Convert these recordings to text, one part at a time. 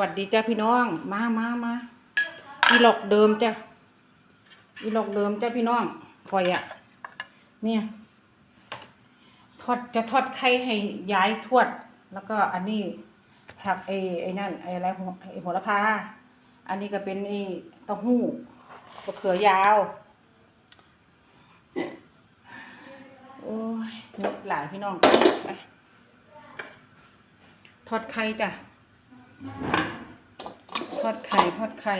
วัสดีจ้าพี่น้อง มามามาอีหลอกเดิมจ้ะอีหลอกเดิมจ้าพี่น้องคอยอะเนี่ยทอดจะทอดไข่ให้ย้ายทวด แล้วก็อันนี้ผักไอ้ไอ้นั่นไอ้อะไรหัวไอ้โหระพาอันนี้ก็เป็นไอ้เต้าหู้มะเขือยาวโอ้ยหลายพี่น้องทอดไข่จ้ะ ทอดไข่ทอดไข่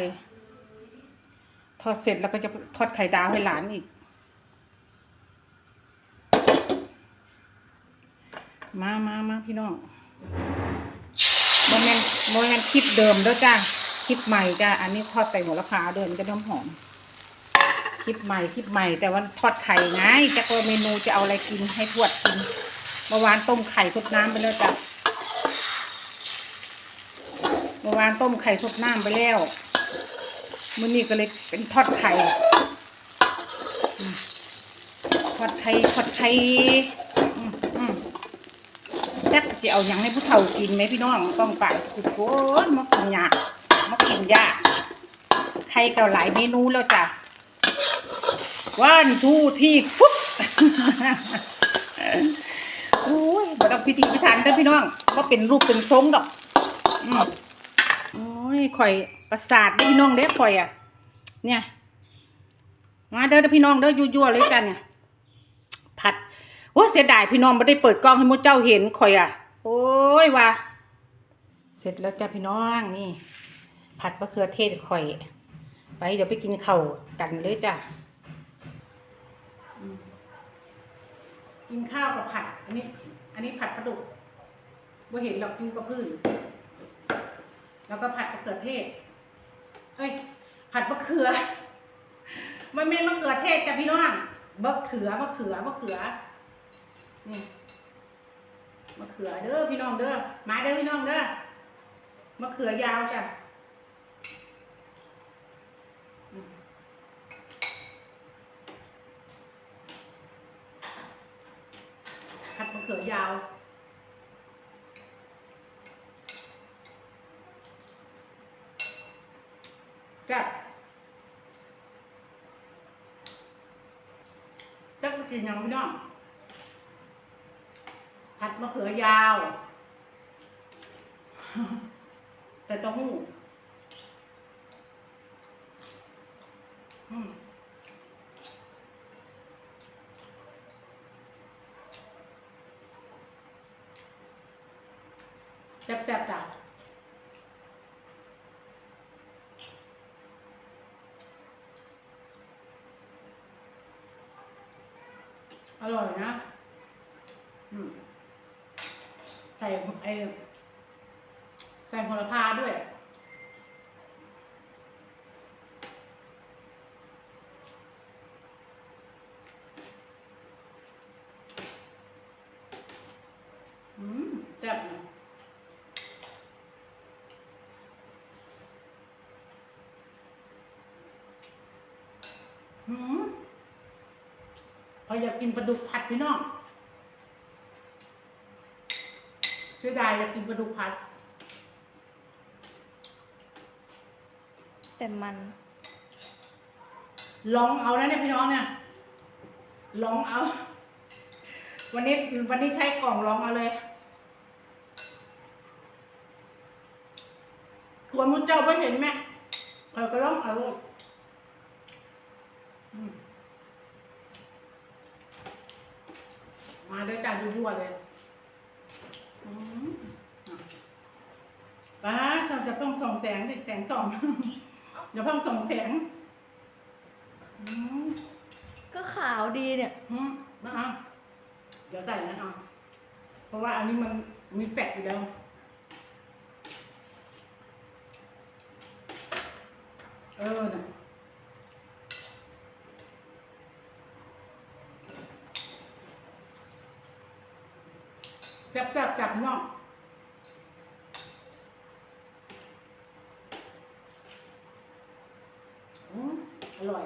ทอดเสร็จแล้วก็จะทอดไข่ดาวให้หลานอีก มามามาพี่น้องโมเมนโมเมนคลิปเดิมเด้อจ้าคลิปใหม่จ้าอันนี้ทอดใส่หัวละพาเดิมนจะน้ำหอมคลิปใหม่คลิปใหม่แต่ว่าทอดไข่ไงจะก็เมนูจะเอาอะไรกินให้ทวดกินเมื่อวานต้มไข่ทดน้ำไปแล้วจ้ะ เมื่อวานต้มไข่ทดน้ำไปแล้วมื้อนี้ก็เลยเป็นทอดไข่ทอดไข่ทอดไข่จักจะเอาหยังให้ผู้เฒ่ากินไหมพี่น้องต้องไปทุกคนมากินยากมากินยากไข่ก่าหลายเมนูแล้วจ้ะวันทูที่ฟุ๊บโอ้ยบ่ต้องพิธีพิธันเด้อพี่น้องก็เป็นรูปเป็นทรงดอก อืม ยข่อยประสาทเด้พี่น้องเด้ข่อยอะ เนี่ย มาเด้อเด้อพี่น้องเด้อยั่วๆเลยกันเนี่ย ผัดโอ้เสียดายพี่น้องไม่ได้เปิดกล้องให้มุเจ้าเห็นข่อยอะ โอ้ยว่าเสร็จแล้วจ้าพี่น้องนี่ ผัดมะเขือเทศข่อย ไปเดี๋ยวไปกินข้าวกันเลยจ้ะกินข้าวกับผัด อันนี้ อันนี้ผัดปลาดุกว่าเห็นหรอกอยู่กับพื้น แล้วก็ผัด เขือเทศเฮ้ยผัดมะเขือ มันเป็นมะเขือเทศจ้ะพี่น้องมะเขือมะเขือมะเขือนี่มะเขือเด้อพี่น้องเด้อมาเด้อพี่น้องเด้อมะเขือยาวจ้ะผัดมะเขือยาว จับจักกินยังพี่น้องผัดมะเขือยาวใส่เต้าหู้แซ่บๆจ้ะ อร่อยนะอืมใส่ไอใส่โหระพาด้วย อืมแซ่บนะอืม เขาอยากกินปลาดุกผัดพี่น้องเสียดายอยากกินปลาดุกผัด แต่มัน ลองเอานะเนี่ยพี่น้องเนี่ยลองเอา วันนี้วันนี้ใช้กล่องลองเอาเลยกวนมุนเจ้าไม่เห็นไหมเออก็ลองเอาลูกอืม มาด้วยจานยั่วๆเลยอืมอะป้าเราจะเพิ่งส่องแสงสิแสงส่องเดี๋ยวเพิ่งส่องแสงอืมก็ขาวดีเนี่ย อืมนะเอาเดี๋ยวใส่นะเอาเพราะว่าอันนี้มันมีแปะอยู่แล้วเออนะ แซ่บๆจับน้องอืมอร่อย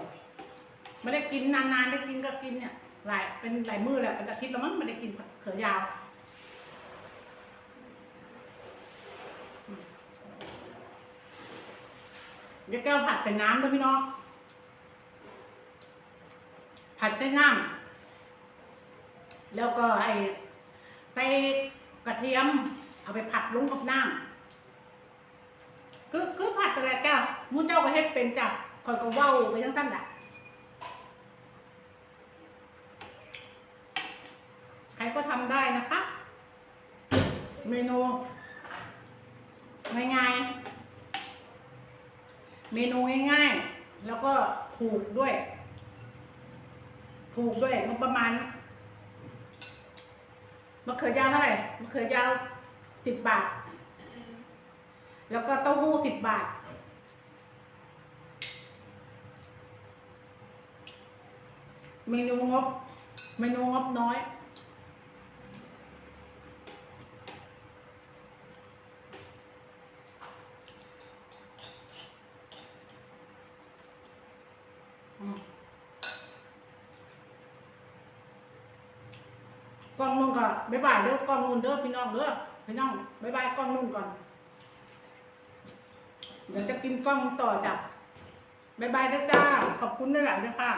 ไม่ได้กินนานๆ ได้กินก็กินเนี่ย หลายเป็นหลายมื้อแหละเป็นอาทิตย์แล้วมั้งไม่ได้กินเขือยาวเดี๋ยวแก้วผัดเป็นน้ำด้วยพี่น้อง ผัดใส่น้ำแล้วก็ไอ้ ใส่กระเทียม เอาไปผัดลงกับน้ำคือคือผัดอะไรแก้วหมูเจ้าก็เฮ็ดเป็นจ้ะคอยก็เว้าไปทั้งสั้นแหละใครก็ทำได้นะคะ เมนูง่ายๆ เมนูง่ายๆ แล้วก็ถูกด้วย ถูกด้วยงบประมาณ มะเขือยาวเท่าไหร่มะเขือยาวสิบบาท แล้วก็เต้าหู้สิบบาท เมนูงบ เมนูงบน้อย กล้องนุ่งก่อนบ๊ายบายเด้อกล้องนุ่นเด้อพี่น้องเด้อพี่น้องบ๊ายบายกล้องนุ่นก่อน เดี๋ยวจะกินกล้องต่อจ้ะบ๊ายบายเด้อจ้า ขอบคุณด้วยแหละด้วยค่ะ